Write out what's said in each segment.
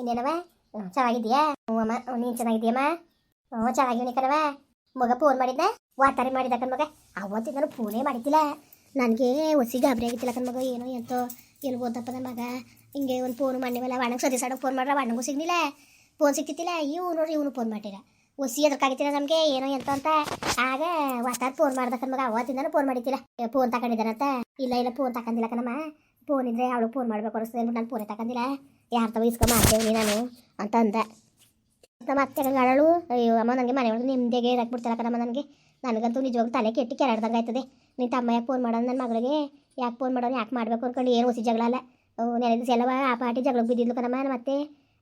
ಇನ್ನೇನವ ಚೆನ್ನಾಗಿದ್ಯಾ ಹ್ಞೂ ಅಮ್ಮ ನೀನು ನೀನ್ ಚೆನ್ನಾಗಿದ್ಯಮ್ಮ ಹ್ಞೂ ಚೆನ್ನಾಗಿವ್ನಿ ಕಣವ ಮಗ ಫೋನ್ ಮಾಡಿದ್ದ ವಾತಾರಿ ಮಾಡಿದ ಕಣ್ಮಗ ಅವತ್ತಿಂದ ನಾನು ಫೋನೇ ಮಾಡಿದ್ದಿಲ್ಲ. ನನಗೆ ಒಸಿ ಗಾಬರಿ ಆಗಿತ್ತಿಲ್ಲ ಕಣ್ಮಗ ಏನೋ ಎಂತೋ ಎಲ್ಲಿ ಓದಪ್ಪ ಮಗ. ಹಿಂಗೆ ಒಂದು ಫೋನ್ ಮಾಡಿವಲ್ಲ ಅಣ್ಣಗೆ ಸರಿ ಸಡಕ್ಕೆ ಫೋನ್ ಮಾಡ್ರೆ ಅಣ್ಣಗೂ ಸಿಗ್ಲಿಲ್ಲ. ಫೋನ್ ಸಿಕ್ತಿತ್ತಿಲ್ಲ ಇವ್ ನೋಡ್ರಿ ಇವನು ಫೋನ್ ಮಾಡಿರ ಒಸಿ ಎದ್ರಕ್ಕಾಗಿತ್ತಿಲ್ಲ ನಮಗೆ. ಏನೋ ಎಂತ ಅಂತ. ಆಗ ವಾತಾರ ಫೋನ್ ಮಾಡ್ದ ಕಣ್ಮಗ ಅವತ್ತಿಂದನೂ ಫೋನ್ ಮಾಡಿದ್ದಿಲ್ಲ. ಫೋನ್ ತಗೊಂಡಿದ್ದಾನಂತ? ಇಲ್ಲ ಇಲ್ಲ ಫೋನ್ ತಗೊಂಡಿಲ್ಲ ಕಣಮ್ಮ. ಫೋನ್ ಇದ್ರೆ ಅವಳು ಫೋನ್ ಮಾಡ್ಬೇಕು ಅನಿಸ್ತದೆ ನಾನು ಫೋನೇ ತಗೊಂಡಿಲ್ಲ. ಯಾರ ತವ ಇಸ್ಕೊ ಮಾಡ್ತೇವೆ ನಾನು ಅಂತ ಅಂದೆ ನಮ್ಮ ಅತ್ತೆ ಗಂಗಾಳಳು ಅಯ್ಯೋ, ಅಮ್ಮ ನನಗೆ ಮನೆ ಒಳಗೆ ನಿಮ್ದೆಗೆ ಇರಕ್ಕೆ ಬಿಡ್ತಾರ ಕಣಮ್ಮ ನನಗೆ ನನಗಂತೂ ನಿಜವಾಗ್ಲೂ ತಲೆ ಕೆಟ್ಟು ಕೆರಡ್ದಂಗೆ ಆಯ್ತದೆ ನಿನ್ನ ತಮ್ಮ ಯಾಕೆ ಫೋನ್ ಮಾಡೋದು ನನ್ನ ಮಗಳಿಗೆ. ಯಾಕೆ ಫೋನ್ ಮಾಡೋದು ಯಾಕೆ ಮಾಡಬೇಕು ಅನ್ಕೊಂಡು ಏನು ಹೊಸಿ ಜಗಳ ಅಲ್ಲ. ನೆನೆ ದಿವಸ ಎಲ್ಲವ ಆ ಪಾರ್ಟಿ ಜಗಳಕ್ಕೆ ಬಿದ್ದಿದ್ಲು ಕಣಮ್ಮ ನಮ್ಮ ಅತ್ತೆ.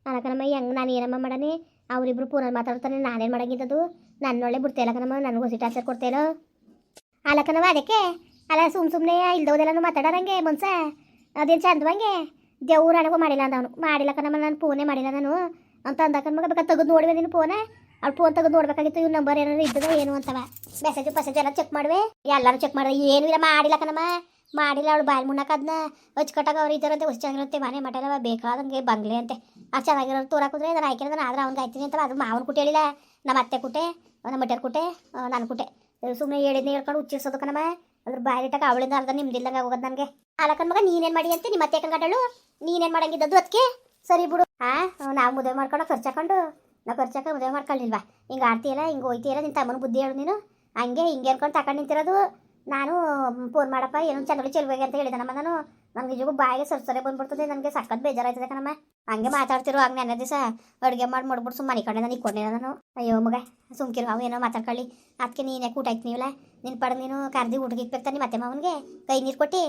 ಅಲ್ಲ ಹೆಂಗೆ ನಾನು ಏನಮ್ಮ ಮಾಡನಿ ಅವರಿಬ್ರು ಫೋನಲ್ಲಿ ಮಾತಾಡ್ತಾನೆ, ನಾನೇನು ಮಾಡಂಗಿದ್ದದು? ನನ್ನೊಳ್ಳೆ ಬಿಡ್ತಾಯಿಲ್ಲ ಕಣಮ್ಮ, ನನಗೆ ಹೊಸಿ ಟಾರ್ಚರ್ ಕೊಡ್ತೇನೋ ಅಲ್ಲ ಕಣವ ಅದಕ್ಕೆ? ಅಲ್ಲ ಸುಮ್ ಸುಮ್ಮನೆ ಇಲ್ದೋದೆಲ್ಲನು ಮಾತಾಡೋರಂಗೆ ಮನ್ಸ? ಅದೇನು ಚಂದವಂಗೆ ದೇವ್ರ ಅಡಗು ಮಾಡಿಲ್ಲ ಅಂದವನು. ಮಾಡಿಲ್ಲ ಕಣಮ್ಮ, ನಾನು ಫೋನೇ ಮಾಡಿಲ್ಲ ನಾನು. ಅಂತ ಅಂದಕ್ಕ ಮಗ ಬೇಕಾ ತೆಗೆದು ನೋಡುವೆ ನೀನು ಫೋನ ಅವ್ಳು ಫೋನ್ ತೆಗೆದು ನೋಡ್ಬೇಕಾಗಿತ್ತು ಇವ್ ನಂಬರ್ ಏನಾದ್ರು ಇದ್ದದ ಏನು ಅಂತವ. ಮೆಸೇಜ್ ಪಸೇಜ್ ಎಲ್ಲ ಚೆಕ್ ಮಾಡುವೆ? ಎಲ್ಲರೂ ಚೆಕ್ ಮಾಡಿದೆ ಏನು ಇಲ್ಲ, ಮಾಡಿಲ್ಲ ಕಣಮ್ಮ. ಮಾಡಿಲ್ಲ ಅವ್ಳು ಬಾಯಿ ಮುನ್ನಕ ಅದನ್ನ ಹಚ್ಕಟ್ಟಾಗ ಅವ್ರು ಇದ್ದಾರಂತೆ ಹೊಸ ಚೆನ್ನಾಗಿರುತ್ತೆ, ಮನೆ ಮಟೆಲ್ಲ ಬೇಕಾದಂಗೆ ಬಂಗ್ಲೆ ಅಂತೆ. ಆ ಚೆನ್ನಾಗಿರೋರು ತೋರಾಕಿದ್ರೆ ನಾನು ಆಯ್ಕೆ ನಾನು ಆದ್ರೆ ಅವ್ನಿಗೆ ಆಯ್ತೀನಿ ಅಂತ ಅದು ಮಾವನ ಕುಟೆ ಹೇಳಿಲ್ಲ. ನಮ್ಮ ಅತ್ತೆ ಕುಟೆ ನಮ್ಮ ಮಟ್ಟರ್ ಕುಟೆ ನನ್ನ ಕುಟೆ. ಸುಮ್ಮನೆ ಹೇಳಿದ್ನ ಹೇಳ್ಕೊಂಡು ಉಚ್ಚಿಸೋದು ಕಣಮ್ಮ. ಅದ್ರ ಬಾಯಿಟಾಗ ಅವಳಿಂದ ಅರ್ಧ ನಿಮ್ದಿಲ್ಲಂಗ ಹೋಗೋದು ನನಗೆ. ಅಲಕನ್ ಮಗ, ನೀನೇನ್ ಮಾಡಿ ಅಂತ? ನಿಮ್ಮ ಅತ್ತೆ ಕಂಗಡಳು ನೀನೇನ್ ಮಾಡಂಗಿದ್ದದ್ದು ಅದಕ್ಕೆ ಸರಿ ಬಿಡು. ಹಾ ನಾವು ಮದುವೆ ಮಾಡ್ಕೊಂಡು ಖರ್ಚು ಹಾಕೊಂಡು ನಾವು ಖರ್ಚು ಹಾಕೊಂಡು ಮದುವೆ ಮಾಡ್ಕೊಳ್ಳಿಲ್ವಾ ಹಿಂಗೆ ಆಡ್ತೀಯಲ್ಲ ಹಿಂಗೆ ಹೋಯ್ತೀಯಲ್ಲ ನಿನ್ನ ತಮ್ಮನ ಬುದ್ಧಿ ಹೇಳು ನೀನು? ಹಂಗೆ ಹಿಂಗೆ ಅನ್ಕೊಂಡು ತಕೊಂಡು ನಿಂತಿರೋದು. ನಾನು ಫೋನ್ ಮಾಡಪ್ಪ, ಏನೋ ಚಂದ್ರಲಿ ಚೆಲ್ಬೇಕು ಅಂತ ಹೇಳಿದೆ ನಮ್ಮ ನಾನು ನನಗೆ ನಿಜಕ್ಕೂ ಬಾಯಿಗೆ ಸರ್ಸರೆ ಬಂದ್ಬಿಡ್ತದೆ, ನನಗೆ ಸಖತ್ ಬೇಜಾರಾಯ್ತದೆ ಕಣಮ್ಮ. ಹಂಗೆ ಮಾತಾಡ್ತಿರೋ, ಹಂಗೆ ನೆನ್ನೆ ದಿವಸ ಅಡುಗೆ ಮಾಡಿ ಮಾಡ್ಬಿಟ್ಟು ಸುಮ್ಮನೆ ಮನೆ ಕಡೆ ನಾನು ಇಕ್ಕೊಂಡೆ ನಾನು. ಅಯ್ಯೋ ಮಗ, ಸುಮ್ಕಿರು, ಅವು ಏನೋ ಮಾತಾಡ್ಕೊಳ್ಳಿ. ಅದಕ್ಕೆ ನೀನೇ ಊಟ ಆಯ್ತು ನೀವಲ್ಲ ನಿನ್ನ ಪಡ ನೀನು ಕರ್ದಿ ಹುಡುಗಿಗೆ ಇಕ್ಬೇಕು ಮತ್ತೆ ಮಾವನಿಗೆ ಕೈ ನೀರು ಕೊಟ್ಟಿ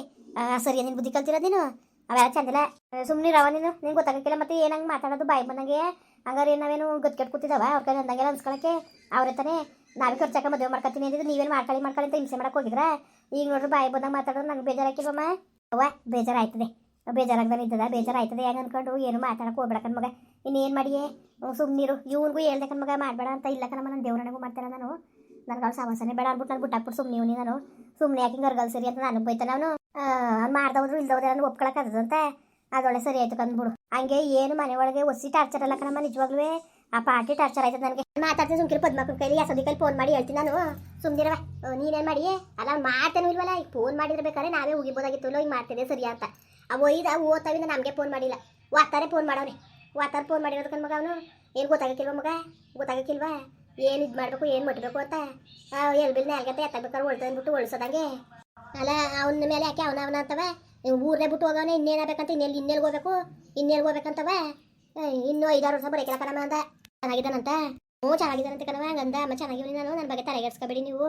ಸರಿ ನಿನ್ನ ಬುದ್ಧಿ ಕಲ್ತಿರೋದು ನೀನು? ಅವೆಲ್ಲ ಚಂದಿಲ್ಲ. ಸುಮ್ಮನೆ ರವ ನೀನು, ನಿಂಗೆ ಗೊತ್ತಾಗಕ್ಕಿಲ್ಲ, ಮತ್ತೆ ಏನಂಗೆ ಮಾತಾಡೋದು ಬಾಯಿ ಬಂದಂಗೆ? ಹಂಗಾರೆ ನಾವೇನು ಗೊತ್ಕೆಟ್ ಕೂತಿದ್ದಾವ ಅವ್ರ ಕೈ ಅಂದಂಗೆಲ್ಲ ಅನ್ಸ್ಕೊಳಕ್ಕೆ ಅವ್ರ ತಾನೇ ನಾವೇ ಖರ್ಚಾಕ ಮದುವೆ ಮಾಡ್ಕೊತೀನಿ ಅಂದಿದ್ದು, ನೀವೇನು ಮಾಡ್ಕೊಳ್ಳಿ ಮಾಡ್ಕೊಳ್ಳಿ ಅಂತ ಹಿಂಸೆ ಮಾಡಕ್ಕೆ ಹೋಗಿದ್ರ? ಈಗ ನೋಡ್ರಿ ಬಾಯಿ ಬಂದಾಗ ಮಾತಾಡೋದು ನಂಗೆ ಬೇಜಾರಾಕಿಲ್ವಮ್ಮ ಅವ್ವ, ಬೇಜಾರಾಯ್ತದೆ. ಬೇಜಾರಾಗ್ದಾನೆ ಇದ್ದದ, ಬೇಜಾರಾಯ್ತದೆ ಹೆಂಗೆ ಅನ್ಕೊಂಡು ಏನು ಮಾತಾಡಕ್ಕೆ ಹೋಗ್ಬೇಡ ಮಗ. ಇನ್ನೇನು ಮಾಡಿಯೇ? ಸುಮ್ಮನಿರು ಇವ್ನಿಗೂ ಹೇಳ್ದೆ ಮಗ, ಮಾಡಬೇಡ ಅಂತ ಇಲ್ಲ ಕಣಮ್ಮ, ನಾನು ದೇವ್ರನಿಗೂ ಮಾಡ್ತಾರ ನಾನು. ನನಗೆ ಸಮಸ್ಯೆನೇ ಬೇಡ ಅನ್ಬಿಟ್ಟು ನಾನು ಬಿಟ್ಟಾಕ್ಬಿಟ್ಟು ಸುಮ್ಮನೆ ಇವನಿ ನಾನು ಸುಮ್ಮನೆ ಯಾಕೆ ಗರ್ಗಲ್ ಸರಿ ಅಂತ ನನಗೆ ಬೈತಾನೆ ಅವನು. ಮಾಡ್ದವ್ರು ಇಲ್ದವ್ರು ನಾನು ಒಪ್ಕೊಳಕ್ಕಾಗದಂತೆ ಅದೊಳ್ಳೆ ಸರಿ ಆಯ್ತು ಕಂದ್ಬಿಡು. ಹಂಗೆ ಏನು ಮನೆ ಒಳಗೆ ಒಸಿ ಟಾರ್ಚರ್ ಅಲ್ಲ ಕಣಮ್ಮ ನಿಜವಾಗ್ಲೂ ಆ ಪಾರ್ಟಿ ಟಾರ್ಚರ್ ಆಯ್ತದ ನನಗೆ. ಮಾತಾಡ್ತೀನಿ ಸುಮ್ಕಿರು ಪದ್ಮಕ್ಕನ ಕೈಲಿ ಯಸದಿ ಕೈಲಿ ಫೋನ್ ಮಾಡಿ ಹೇಳ್ತೀನಿ ನಾನು. ಸುಮ್ಮನಿರವ ನೀನೇನು ಮಾಡಿ? ಅಲ್ಲ ಮಾತೇನು ಇಲ್ವಲ್ಲ, ಈಗ ಫೋನ್ ಮಾಡಿರ್ಬೇಕಾದ್ರೆ ನಾವೇ ಹೋಗಿಬೋದಾಗಿತ್ತು ಈಗ ಮಾಡ್ತಿದ್ದೆ ಸರಿ ಅಂತ. ಅವು ಒಯ್ದ ಓದ್ತಾವಿಂದ ನಮಗೆ ಫೋನ್ ಮಾಡಿಲ್ಲ. ವಾತಾರೆ ಫೋನ್ ಮಾಡವ್ರಿ ವಾತಾರ ಫೋನ್ ಮಾಡಿರೋದಕ್ಕೆ ಕಣ್ ಮಗ ಅವನು. ಏನು ಗೊತ್ತಾಗಕ್ಕಿಲ್ವ ಮಗ? ಗೊತ್ತಾಗಕ್ಕಿಲ್ವಾ? ಏನು ಇದು ಮಾಡಬೇಕು, ಏನು ಮಾಡಬೇಕು ಅಂತ. ಎಲ್ ಬಿಲ್ ನ್ಯಾಲ್ಗಂತ ಎತ್ತಬೇಕಾದ್ರೆ ಒಳ್ತು ಅಂದ್ಬಿಟ್ಟು ಒಳ್ಸೋದಂಗೆ. ಅಲ್ಲ, ಅವನ ಮೇಲೆ ಯಾಕೆ ಅವನ ಅವನ ಅಂತವ? ಊರೇ ಬಿಟ್ಟು ಹೋಗವನೆ ಇನ್ನೇನಾಗಬೇಕಂತ ಇನ್ನೆಲ್ಲಿ ಇನ್ನೆಲ್ಲಿ ಹೋಗ್ಬೇಕು? ಇನ್ನೆಲ್ಲಿ ಹೋಗ್ಬೇಕಂತವ? ಇನ್ನು ಐದಾರು ವರ್ಷ ಬರೀಕಿಲ್ಲ ಕಣಮ್ಮ ಅಂತ ಚೆನ್ನಾಗಿದ್ದಾನಂತ? ಹ್ಞೂ, ಚೆನ್ನಾಗಿದ್ದಾನಂತ ಕಣವ ಹಂಗಂದ. ಅಮ್ಮ ಚೆನ್ನಾಗಿವ್ನಿ ನಾನು ನನ್ನ ಬಗ್ಗೆ ತಲೆಗೆಡ್ಸ್ಕೊಬೇಡಿ ನೀವು.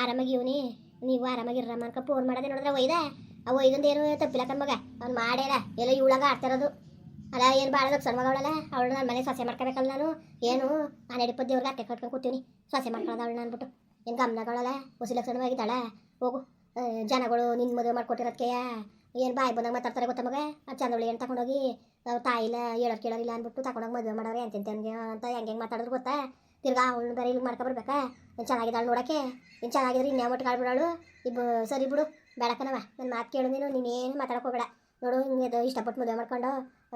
ಆರಾಮಾಗಿ ಇವನಿ ನೀವು ಆರಾಮಾಗಿರಮ್ಮ ಅನ್ಕ ಫೋನ್ ಮಾಡೋದೇ ನೋಡಿದ್ರೆ ಒಯ್ದ ಒಯ್ದೊಂದು ಏನು ತಪ್ಪಿಲ್ಲ ಕಣ್ಮಗ ಅವ್ನು ಮಾಡ್ಯಾರ. ಎಲ್ಲ ಇವಳಾಗ ಆಡ್ತಿರೋದು ಅಲ್ಲ ಏನು ಭಾಳ ಸಣ್ಣ ಮಗಳಲ್ಲ ಅವಳು ನನ್ನ ಮನೆ ಸೊಸೆ ಮಾಡ್ಕೋಬೇಕಲ್ಲ ನಾನು. ಏನು? ನಾನು ಎಡಿಪದ ದೇವ್ರಿಗೆ ಅಟ್ಟೆ ಕಟ್ಕೊಂಡು ಕೂತೀನಿ. ಸೊಸೆ ಮಾಡ್ಕೊಳ್ಳೋದು ಅವಳು ಅಂದ್ಬಿಟ್ಟು. ಏನು ಗಮನಗಳಲ್ಲ ಹುಸಿ ಲಕ್ಷಣವಾಗಿದ್ದಾಳೆ ಹೋಗು. ಜನಗಳು ನಿನ್ನ ಮದುವೆ ಮಾಡ್ಕೊಟ್ಟಿರೋದಕ್ಕೆ ಏನು ಬಾಯಿ ಬಂದಾಗ ಮಾತಾಡ್ತಾರೆ ಗೊತ್ತ ಮಗ? ಆ ಚಂದೊಳಿ ಏನು ತಗೊಂಡೋಗಿ ಅವ್ರ ತಾಯಿಲ್ಲ ಹೇಳೋರು ಕೇಳೋರಿಲ್ಲ ಅಂದ್ಬಿಟ್ಟು ತಗೊಂಡೋಗಿ ಮದುವೆ ಮಾಡೋರು ಎಂತೆಂತನ್ಗೆ ಅಂತ ಹೆಂಗೆ ಹೆಂಗೆ ಮಾತಾಡಿದ್ರು ಗೊತ್ತಾ? ತಿರ್ಗಾ ಅವಳು ಬೇರೆ ಇಲ್ಲಿ ಮಾಡ್ಕೊಬರ್ಬೇಕಾ ಏನು ಚೆನ್ನಾಗಿದ್ದಾಳು ನೋಡೋಕೆ ಇನ್ನು ಚೆನ್ನಾಗಿದ್ರೆ ಇನ್ನೇ ಒಟ್ಟು ಕಾಳ್ಬಿಡಾಳು ಇಬ್ಬ, ಸರಿ ಬಿಡು. ಬೇಡಕನವ ನನ್ನ ಮಾತು ಕೇಳು ನೀನು. ನೀನೇನು ಮಾತಾಡೋಕೆ ಹೋಗಬೇಡ. ನೋಡು, ಹಿಂಗೆ ಇಷ್ಟಪಟ್ಟು ಮದುವೆ ಮಾಡ್ಕೊಂಡು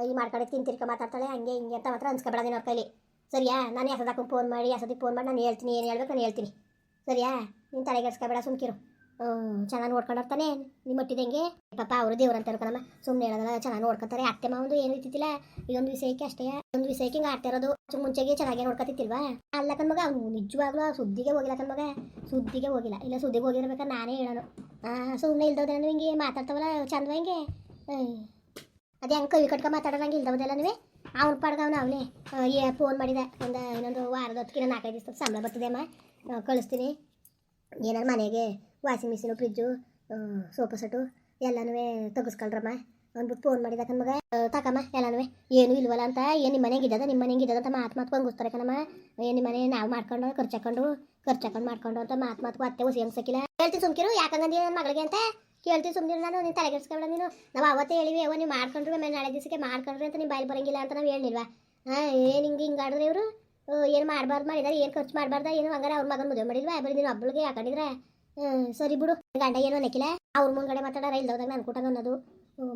ಈ ಮಾಡ್ಕೊಂಡು ತಿಂತಿರ್ಕ ಮಾತಾಡ್ತಾಳೆ, ಹಂಗೆ ಹಿಂಗೆ ಅಂತ ಮಾತ್ರ ಅನ್ಸ್ಕೊಬೇಡ ಅವ್ರ ಕೈಲಿ. ಸರಿಯಾ? ನಾನು ಯಾಸದಕ್ಕೆ ಫೋನ್ ಮಾಡಿ ಯಾಸದಿಗೆ ಫೋನ್ ಮಾಡಿ, ನಾನು ಹೇಳ್ತೀನಿ, ಏನು ಹೇಳ್ಬೇಕು ನಾನು ಹೇಳ್ತೀನಿ. ಸರಿಯಾ? ನೀನು ತಲೆಗೆಡ್ಸ್ಕೊಬೇಡ ಸುಮ್ಕಿರು ಚೆನ್ನಾಗಿ ನೋಡ್ಕೊಂಡಿರ್ತಾನೆ ನಿಮ್ಮ ಮಟ್ಟಿದಂಗೆ ಪಾಪ ಅವರು ದೇವ್ರು ಅಂತ ಕಣಮ್ಮ ಸುಮ್ಮನೆ ಹೇಳೋದಲ್ಲ, ಚೆನ್ನಾಗಿ ನೋಡ್ಕೊತಾರೆ. ಅತ್ತೆ ಮಾವಂದು ಏನು ಇತ್ತಿಲ್ಲ ಇದೊಂದು ವಿಷಯಕ್ಕೆ ಅಷ್ಟೇ. ಒಂದು ವಿಷಯಕ್ಕೆ ಹಿಂಗೆ ಆಡ್ತಾ ಇರೋದು. ಮುಂಚೆಗೆ ಚೆನ್ನಾಗಿ ನೋಡ್ಕೊತಿತ್ತಿಲ್ವಾ ಅಲ್ಲ ಕಣ್ಮಗ, ಅವ್ನು ನಿಜವಾಗ್ಲೂ ಸುದ್ದಿಗೆ ಹೋಗಿಲ್ಲ ಕಣ್ಮಗ. ಸುದ್ದಿಗೆ ಹೋಗಿಲ್ಲ. ಇಲ್ಲ ಸುದ್ದಿಗೆ ಹೋಗಿರ್ಬೇಕಾದ್ರೆ ನಾನೇ ಹೇಳೋನು. ಸುಮ್ಮನೆ ಇಲ್ದೋದ್ರೆ ಹಿಂಗೆ ಮಾತಾಡ್ತಾವಲ್ಲ ಚಂದ ಹಿಂಗೆ? ಅದೇ ಅಂಕಲ್ ಈ ಕಟ್ಕ ಮಾತಾಡೋದಂಗೆ ಇಲ್ದವದೆಲ್ಲ ನೀವೇ? ಅವ್ನ ಪಡ್ಗವ್ನ ಅವನೇ. ಏ ಫೋನ್ ಮಾಡಿದ, ಒಂದು ಇನ್ನೊಂದು ವಾರದ ಹೊತ್ತಿಗೆ ನಾಲ್ಕೈದು ದಿವಸ ಸಂಬಳ ಬರ್ತದೆ ಅಮ್ಮ. ಕಳಿಸ್ತೀನಿ. ಏನಾರು ಮನೆಗೆ washing machine fridge sofa set ಎಲ್ಲನೂ ತೆಗಿಸ್ಕೊಳ್ರಮ್ಮ. ಅಂದ್ಬಿಟ್ಟು ಫೋನ್ ಮಾಡಿದ ಮಗ. ತಕಮ್ಮ ಎಲ್ಲನೂ ಏನು ಇಲ್ವಲ್ಲ ಅಂತ, ಏನು ನಿಮ್ಮ ಮನೆಗೆ ಇದ್ದದ ನಿಮ್ಮ ಮನೆಗೆ ಇದ್ದದ ಅಂತ ಮಾತು ಮಾತು ಕೊಂಗಿಸ್ತಾರೆ ಕಣಮ್ಮ. ಏನು ನಿಮ್ಮ ಮನೆ ನಾವು ಮಾಡ್ಕೊಂಡು ಖರ್ಚು ಹಾಕೊಂಡು ಖರ್ಚು ಹಾಕೊಂಡು ಮಾಡ್ಕೊಂಡು ಅಂತ ಮಾತು ಮಾತು ಅತ್ತೆ ಹೊಸಿ ಅನ್ಸಕ್ಕಿಲ್ಲ ಹೇಳ್ತೀನಿ ಸುಮ್ಕಿರು, ಯಾಕಂದ್ರೆ ನನ್ನ ಮಗಳಿಗೆ ಅಂತ. ಕೇಳ್ತೀನಿ ಸುಮ್ಮನೆ ನಾನು ನೀನು ತಲೆಗೆಡ್ಸ್ಕೊಬೇಡ ನೀನು ನಾವು ಅವತ್ತೇ ಹೇಳಿವಿ ಅವ ನೀವು ಮಾಡ್ಕೊಂಡ್ರು ಮೇಲೆ ನಾಳೆ ದಿವಸಕ್ಕೆ ಮಾಡ್ಕೊಂಡ್ರಿ ಅಂತ ನೀವು ಬಾಯಿ ಬರಂಗಿಲ್ಲ ಅಂತ ನಾವು ಹೇಳಿಲ್ವಾ? ಹಾಂ ಏನು ಹಿಂಗೆ ಹಿಂಗೆ ಆಡಿದ್ರೆ ಇವರು? ಏನು ಮಾಡಬಾರ್ದು ಮಾಡಿದಾರೆ, ಏನು ಖರ್ಚು ಮಾಡಬಾರ್ದ, ಏನು ಹಂಗಾರೆ ಅವ್ರ ಮಗನ ಮದುವೆ ಮಾಡಿಲ್ವಾ? ಬರೀ ನೀನು ಹಬ್ಬಳಿಗೆ ಹಾಕೊಂಡಿದ್ರೆ? ಸರಿ ಬಿಡು. ಗಂಡ ಏನೋ ಅನ್ನಕ್ಕಿಲ್ಲ ಅವ್ರ ಮುಂದ್ಗಡೆ ಮಾತಾಡೋ ಇಲ್ದವ್ದಾಗ ನಾನು ಕೂಟ ಅನ್ನೋದು.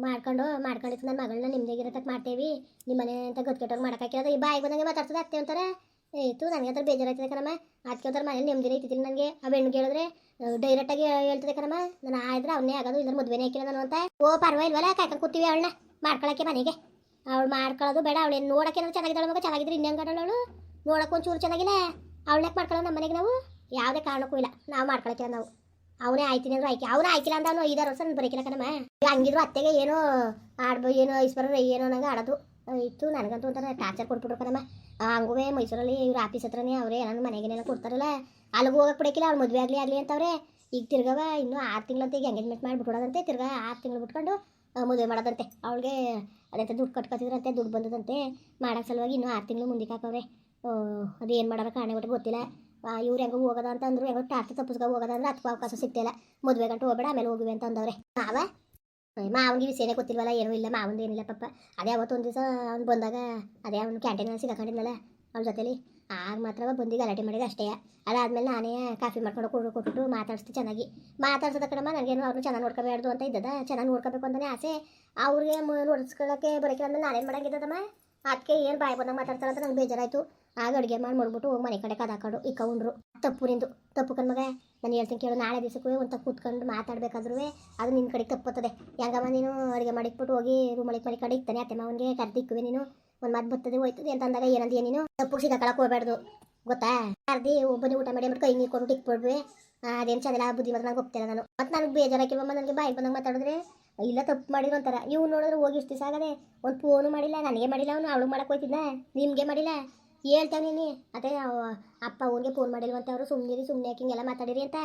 ಮಾಡ್ಕೊಂಡು ಮಾಡ್ಕೊಂಡಿತ್ತು ನನ್ನ ಮಗಳನ್ನ ನಿಮ್ದಾಗಿರತಕ್ಕ ಮಾಡ್ತೇವಿ. ನಿಮ್ಮ ಮನೆ ಅಂತ ಗೊತ್ಕೆಟ್ಟವ್ರು ಮಾಡೋಕ್ಕಾಗಿರೋದು ಈ ಬಾಯಿಗೆ ಬಂದಂಗೆ ಮಾತಾಡ್ತದೆ ಅತ್ತೆ ಅಂತಾರೆ. ಏಯ್ತು ನನಗೆ ಅಂತ ಬೇಜಾರಾಯ್ತದೆ ಕಣಮ್ಮ. ಅದಕ್ಕೆ ಒಂಥರ ಮನೇಲಿ ನೆಮ್ಮದಿನೇ ಐತಿದ್ದೀನಿ ನನಗೆ. ಆ ಕೇಳಿದ್ರೆ ಡೈರೆಕ್ಟಾಗಿ ಹೇಳ್ತದೆ ಕಣಮ್ಮ. ನಾನು ಆಯ್ದ್ರೆ ಅವನ್ನೇ ಆಗೋದು ಇಲ್ಲ ಮದುವೆನೇ ಹಾಕಿಲ್ಲ ನಾನು ಅಂತ. ಓ, ಪರವಾಗಿಲ್ವಲ್ಲ, ಕಾಯ್ಕೊಂಡು ಕೂತೀವಿ ಅವಳನ್ನ. ಮಾಡ್ಕೊಳಕ್ಕೆ ಮನೆಗೆ. ಅವಳು ಮಾಡ್ಕೊಳ್ಳೋದು ಬೇಡ, ಅವಳೇನು ನೋಡೋಕೆ ಏನಾದ್ರು ಚೆನ್ನಾಗಿದ್ದಾಳೆ ಮಗ, ಚೆನ್ನಾಗಿದ್ರೆ ಇನ್ನೇನು ಅವಳು? ನೋಡಕ್ಕೆ ಒಂಚೂರು ಚೆನ್ನಾಗಿಲ್ಲ. ಯಾಕೆ ಮಾಡ್ಕೊಳ್ಳೋ ನಮ್ಮ ಮನೆಗೆ ನಾವು? ಯಾವುದೇ ಕಾರಣಕ್ಕೂ ಇಲ್ಲ. ನಾವು ಮಾಡ್ಕೊಳಕ್ಕೆ ನಾವು. ಅವನೇ ಆಯ್ತೀನಿ ಅಂದ್ರೆ ಆಯ್ಕೆ. ಅವನೇ ಆಯ್ಕಿಲ್ಲ ಅಂತ ಅವನು ಐದಾರು ವರ್ಷ ಬರೀಕಿಲ್ಲ ಕಣಮ್ಮ. ಹಂಗಿದ್ರು ಅತ್ತೆಗೆ ಏನೋ ಆಡ್ಬೋ, ಏನೋ ಐಶ್ವರ್ಯ ಏನೋ ನಂಗೆ ಆಡೋದು. ಇತ್ತು ನನಗಂತೂ ಒಂಥರ ಟಾರ್ಚರ್ ಕೊಟ್ಬಿಟ್ರು ಕಣಮ್ಮ. ಹಂಗೂ ಮೈಸೂರಲ್ಲಿ ಇವ್ರ ಆಫೀಸ್ ಹತ್ರನೇ ಅವರೇ ಏನಾದ್ರು ಮನೆಗೇನೆಲ್ಲ ಕೊಡ್ತಾರಲ್ಲ. ಅಲ್ಲಿಗೆ ಹೋಗಕ್ಕೆ ಬಿಡಕಿಲ್ಲ ಅವ್ಳು ಮದುವೆ ಆಗಲಿ ಆಗಲಿ ಅಂತವ್ರೆ. ಈಗ ತಿರ್ಗವ ಇನ್ನೂ ಆರು ತಿಂಗಳಂತೆ ಈಗ ಎಂಗೇಜ್ಮೆಂಟ್ ಮಾಡಿಬಿಟ್ಬಿಡೋದಂತೆ, ತಿರ್ಗಾ ಆರು ತಿಂಗಳು ಬಿಟ್ಕೊಂಡು ಮದುವೆ ಮಾಡೋದಂತೆ. ಅವಳಿಗೆ ಅದಂತೆ ದುಡ್ಡು ಕಟ್ಕೊತಿದ್ರಂತೆ, ದುಡ್ಡು ಬಂದದಂತೆ. ಮಾಡೋಕ್ಕೆ ಸಲುವಾಗಿ ಇನ್ನೂ ಆರು ತಿಂಗಳು ಮುಂದಕ್ಕೆ ಹಾಕವ್ರೆ. ಅದು ಏನು ಮಾಡೋ ಕಾರಣ ಬಿಟ್ಟು ಗೊತ್ತಿಲ್ಲ. ಇವ್ರು ಹೆಂಗೋ ಹೋಗೋದ ಅಂತಂದ್ರು ಅಂದ್ರು ಹೆಂಗೋ ತಪ್ಪಿಸ್ಕೊ ಹೋಗೋದಂದ್ರೆ ಅದಕ್ಕೂ ಅವಕಾಶ ಸಿಗ್ತಿಲ್ಲ ಮದುವೆ ಗಂಟು ಹೋಗ್ಬೇಡ, ಆಮೇಲೆ ಹೋಗುವೆ ಅಂತ ಅಂದವ್ರೆ. ಮಾವ ಮಾವನಿಗೆ ವಿಷಯನೇ ಗೊತ್ತಿಲ್ವಲ್ಲ, ಏನೂ ಇಲ್ಲ ಮಾವಂದು ಏನಿಲ್ಲ ಪಪ್ಪ ಅದೇ ಅವತ್ತು ಒಂದು ದಿವಸ ಅವ್ನು ಬಂದಾಗ, ಅದೇ ಅವ್ನು ಕ್ಯಾಂಟೀನಲ್ಲಿ ಸಿಗಾಕೊಂಡಿದ್ನಲ್ಲ ಅವ್ನ ಜೊತೆಲಿ. ಆಗ ಮಾತ್ರ ಬಂದು ಗಲಾಟೆ ಮಾಡಿದ ಅಷ್ಟೇ. ಅದಾದ್ಮೇಲೆ ನಾನೇ ಕಾಫಿ ಮಾಡ್ಕೊಂಡು ಕೊಡು, ಕೊಟ್ಬಿಟ್ಟು ಮಾತಾಡಿಸ್ತು ಚೆನ್ನಾಗಿ. ಮಾತಾಡ್ಸೋದ ಕಡಮ ನನಗೇನು ಅವ್ರನ್ನ ಚೆನ್ನಾಗಿ ನೋಡ್ಕೋಬಾರ್ದು ಅಂತ ಇದ್ದದ, ಚೆನ್ನಾಗಿ ನೋಡ್ಕೋಬೇಕು ಅಂತಲೇ ಆಸೆ. ಅವ್ರಿಗೆ ನೋಡಿಸ್ಕೊಳ್ಳೋಕ್ಕೆ ಬರೋಕೆ ಅಂದ್ರೆ ನಾನೇನು ಮಾಡಂಗಿದ್ದದಮ್ಮ? ಅದಕ್ಕೆ ಏನು ಬಾಯಿ ಬಂದಾಗ ಮಾತಾಡ್ತಾರೆ ಅಂತ ನಂಗೆ ಬೇಜಾರಾಯಿತು. ಆಗ ಅಡುಗೆ ಮಾಡಿ ಮಾಡ್ಬಿಟ್ಟು ಹೋಗಿ ಮನೆ ಕಡೆ ಕದಾಕೊಂಡು ಇಕ್ಕ ಉಂಡ್ರು ತಪ್ಪು ನಿಂದು. ತಪ್ಪು ಕಣ್ಮಗ ನಾನು ಹೇಳ್ತೀನಿ ಕೇಳು, ನಾಳೆ ದಿವಸಕ್ಕೂ ಒಂದು ಕೂತ್ಕೊಂಡು ಮಾತಾಡ್ಬೇಕಾದ್ರೂ ಅದು ನಿನ್ನ ಕಡೆಗೆ ತಪ್ಪುತ್ತದೆ. ಹೆಂಗಮ್ಮ ನೀನು ಅಡುಗೆ ಮಾಡಿಕ್ಬಿಟ್ಟು ಹೋಗಿ ರೂಮಳಿಗೆ ಮನೆ ಕಡೆ ಇಕ್ತಾನೆ, ಅತ್ತೆ ಮಾವನಿಗೆ ಕರೆದಿಕ್ಕುವೆ ನೀನು. ಒಂದು ಮಾತು ಬರ್ತದೆ ಹೋಯ್ತದೆ ಅಂತ ಅಂದಾಗ ಏನಂದ ನೀನು? ತಪ್ಪು ಸಿಗಾಕಳಕ್ಕೆ ಹೋಗ್ಬಾರ್ದು ಗೊತ್ತಾ? ಕರ್ದಿ ಒಬ್ಬನೇ ಊಟ ಮಾಡಿ ಅಂದ್ಬಿಟ್ಟು ಕೈ ನೀರು ಕೊಟ್ಟು ಅದೇನು ಚೆನ್ನಾಗಿ ಬುದ್ಧಿ ಮಾತ್ರ ನಂಗೆ ಹೋಗ್ತೇನೆ ನಾನು. ಮತ್ತು ನನಗೆ ಬೇಜಾರಾಕಿಲ್ವಮ್ಮ ನನಗೆ ಬಾಯಿ ಬಂದಂಗೆ ಮಾತಾಡಿದ್ರೆ? ಇಲ್ಲ ತಪ್ಪು ಮಾಡಿದ್ರು ಅಂತಾರೆ. ಇವ್ ನೋಡಿದ್ರೆ ಹೋಗಿ ಇಷ್ಟು ದಿವಸ ಆಗದೆ ಒಂದು ಫೋನು ಮಾಡಿಲ್ಲ, ನನಗೆ ಮಾಡಿಲ್ಲ, ಅವನು ಅವಳು ಮಾಡಕ್ಕೆ ಹೋಯ್ತಿದ್ನ, ನಿಮಗೆ ಮಾಡಿಲ್ಲ. ಹೇಳ್ತಾನೆ ನೀ ಅದೇ ಅಪ್ಪ ಅವನಿಗೆ ಫೋನ್ ಮಾಡಿಲ್ವಂತ ಅವರು ಸುಮ್ಮನಿರಿ ಸುಮ್ಮನೆ ಯಾಕೆ ಹಿಂಗೆಲ್ಲ ಮಾತಾಡಿರಿ ಅಂತ.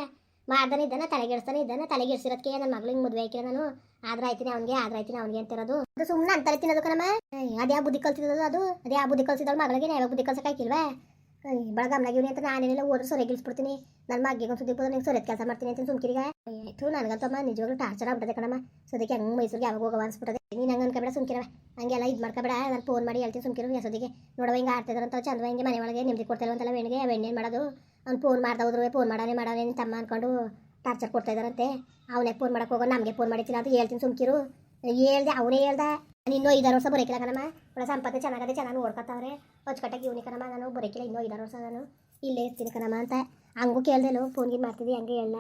ಮಾಡ್ದಾನೆ ಇದ್ದಾನೆ, ತಲೆಗೆಡ್ಸ್ತಾನೆ ಇದ್ದಾನೆ ತಲೆಗೆಡ್ಸಿರೋದಕ್ಕೆ ನನ್ನ ಮಗಳಿಗೆ ಮದುವೆ ಹಾಕಿರ ನಾನು. ಆದ್ರೆ ಆಯ್ತೀನಿ ಅವನಿಗೆ ಆದ್ರೆ ಆಯ್ತೀನಿ ಅವನಿಗೆ ಅಂತಿರೋದು. ಅದು ಸುಮ್ಮನೆ ಅಂತಾರೆ ತಿನ್ನೋದು ಕಣಮ್ಮ ಅದೇ ಬುದ್ಧಿ ಕಲ್ಸಿರೋದು ಅದು. ಅದೇ ಆ ಬುದ್ಧಿ ಕಲ್ಸಿದಳು ಮಗಳಿಗೆ ಯಾವಾಗ ಬುದ್ಧಿ ಕಲ್ಸಕ್ಕೆ ಹಾಕಿಲ್ವಾ ಬೆಳಗಾಮ್ನಾಗಿವ್ನಿ ಅಂತ ನಾನೇನೆಲ್ಲ ಸೊರೆ ಗಿಳಿಸ್ಬಿಡ್ತೀನಿ ನನ್ನ ಮಗ್ಗೆ ಒಂದು ಸುದ್ದಿ ಬಂದು ನಿಂಗೆ ಸೊರೆ ಕೆಲಸ ಮಾಡ್ತೀನಿ ಅಂತ ಸುಮ್ಕಿರಿಗ. ಆಯ್ತು ನನಗಂತಮ್ಮ, ನಿಜವಾಗ್ಲೂ ಟಾರ್ಚರ್ ಆಗ್ಬಿಟ್ಟದೆ ಕಣಮ್ಮ. ಸದ್ಯಕ್ಕೆ ಹಂಗೆ ಮೈಸೂರಿಗೆ ಯಾವಾಗ ಹೋಗವ ಅನ್ಸ್ಬಿಟ್ಟದೆ ನೀನು ಹಂಗೆ ಅನ್ಕೊಬೇಡ ಸುಮ್ಕಿರವ ಹಂಗೆಲ್ಲ ಇದು ಮಾಡ್ಕೊಬೇಡ, ನಾನು ಫೋನ್ ಮಾಡಿ ಹೇಳ್ತೀನಿ, ಸುಮ್ಕಿರು ಯಸೋದಿಗೆ ನೋಡುವ ಹಿಂಗೆ ಆಡ್ತಿದ್ರಂತ ಚಂದ ಹಿಂಗೆ ಮನೆ ಒಳಗೆ ನಿಮ್ದು ಕೊಡ್ತಿಲ್ವಂತಲ್ಲ ಬೆಣ್ಣಿಗೆ ಬೆಣ್ಣೇನು ಮಾಡೋದು? ಅವ್ನು ಫೋನ್ ಮಾಡ್ತಾ ಹೋದ್ರು ಫೋನ್ ಮಾಡಾನೆ ಮಾಡಾನೆ ತಮ್ಮ ಅನ್ಕೊಂಡು ಟಾರ್ಚರ್ ಕೊಡ್ತಾ ಇದ್ದಾರಂತೆ ಅವನೇ ಫೋನ್ ಮಾಡಕ್ಕೆ ಹೋಗೋ, ನಮಗೆ ಫೋನ್ ಮಾಡಿತ್ತಿಲ್ಲ ಅಂತ ಹೇಳ್ತೀನಿ, ಸುಮ್ಕಿರು. ಹೇಳ್ದೆ, ಅವನೇ ಹೇಳ್ದ. ಇನ್ನೂ ಐದಾರು ವರ್ಷ ಬರೋಕಿಲ್ಲ ಕಣಮ್ಮ. ಒಳ್ಳೆ ಸಂಪತ್ತು ಚೆನ್ನಾಗದೆ ಚೆನ್ನಾಗಿ ನೋಡ್ಕೊತಾವ್ರೆ. ಅಚ್ಚುಕಟ್ಟಾಗಿ ಇವನಿ ಕಣಮ್ಮ. ನಾನು ಬರೋಕಿಲ್ಲ, ಇನ್ನೂ ಐದಾರು ವರ್ಷ ನಾನು ಇಲ್ಲೇ ಇರ್ತೀನಿ ಕಣಮ್ಮ ಅಂತ. ಹಂಗೂ ಕೇಳ್ದೇನು ಫೋನ್ಗೆ ಮಾಡ್ತಿದ್ದಿ, ಹಂಗೆ ಹೇಳ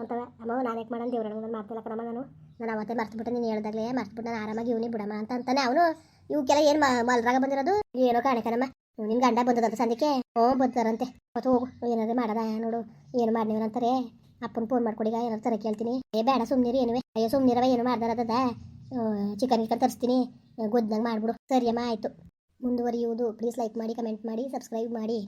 ಅಂತವ ಅಮ್ಮ, ನಾನು ಯಾಕೆ ಮಾಡೋಣ ದೇವ್ರ ನಾನು ಮಾಡ್ತಿಲ್ಲ ಕಣಮ್ಮ ನಾನು. ನಾನು ಅವತ್ತೇ ಮರ್ತ್ಬಿಟ್ಟೆ, ನೀನು ಹೇಳ್ದಾಗಲೇ ಮರ್ತ್ಬಿಟ್ಟು, ನಾನು ಆರಾಮಾಗಿ ಇವನಿ ಬಿಡಮ್ಮ ಅಂತ ಅಂತಾನೆ ಅವನು. ಇವಕ್ಕೆಲ್ಲ ಏನು ಮಲ್ರಾಗ ಬಂದಿರೋದು? ಏನೋ ಕಾಣೆ ಕಣಮ್ಮ. ನಿನ್ನ ಗಂಡ ಬಂದದಂತ ಸಂದಕ್ಕೆ? ಹ್ಞೂ ಬಂದಾರಂತೆ ಮತ್ತು ಹೋಗು, ಏನಾದ್ರು ಮಾಡದ ನೋಡು. ಏನು ಮಾಡಿನೀವನ್ ಅಂತಾರೆ? ಅಪ್ಪನ ಫೋನ್ ಮಾಡ್ಕೊಡಿಗ, ಏನಾದ್ರು ತರ ಕೇಳ್ತೀನಿ. ಏ, ಬೇಡ ಸುಮ್ನಿರಿ, ಏನುವೆ. ಅಯ್ಯೋ, ಸುಮ್ನಿರವ, ಏನು ಮಾಡ್ದಾರದದ ಚಿಕನ್ ಗಿಕನ್ ತರಿಸ್ತೀನಿ. ಗೊದ್ದಂಗೆ ಮಾಡಿಬಿಡು. ಸರಿಯಮ್ಮ ಆಯಿತು. ಮುಂದುವರಿಯುವುದು. ಪ್ಲೀಸ್ ಲೈಕ್ ಮಾಡಿ ಕಮೆಂಟ್ ಮಾಡಿ ಸಬ್ಸ್ಕ್ರೈಬ್ ಮಾಡಿ.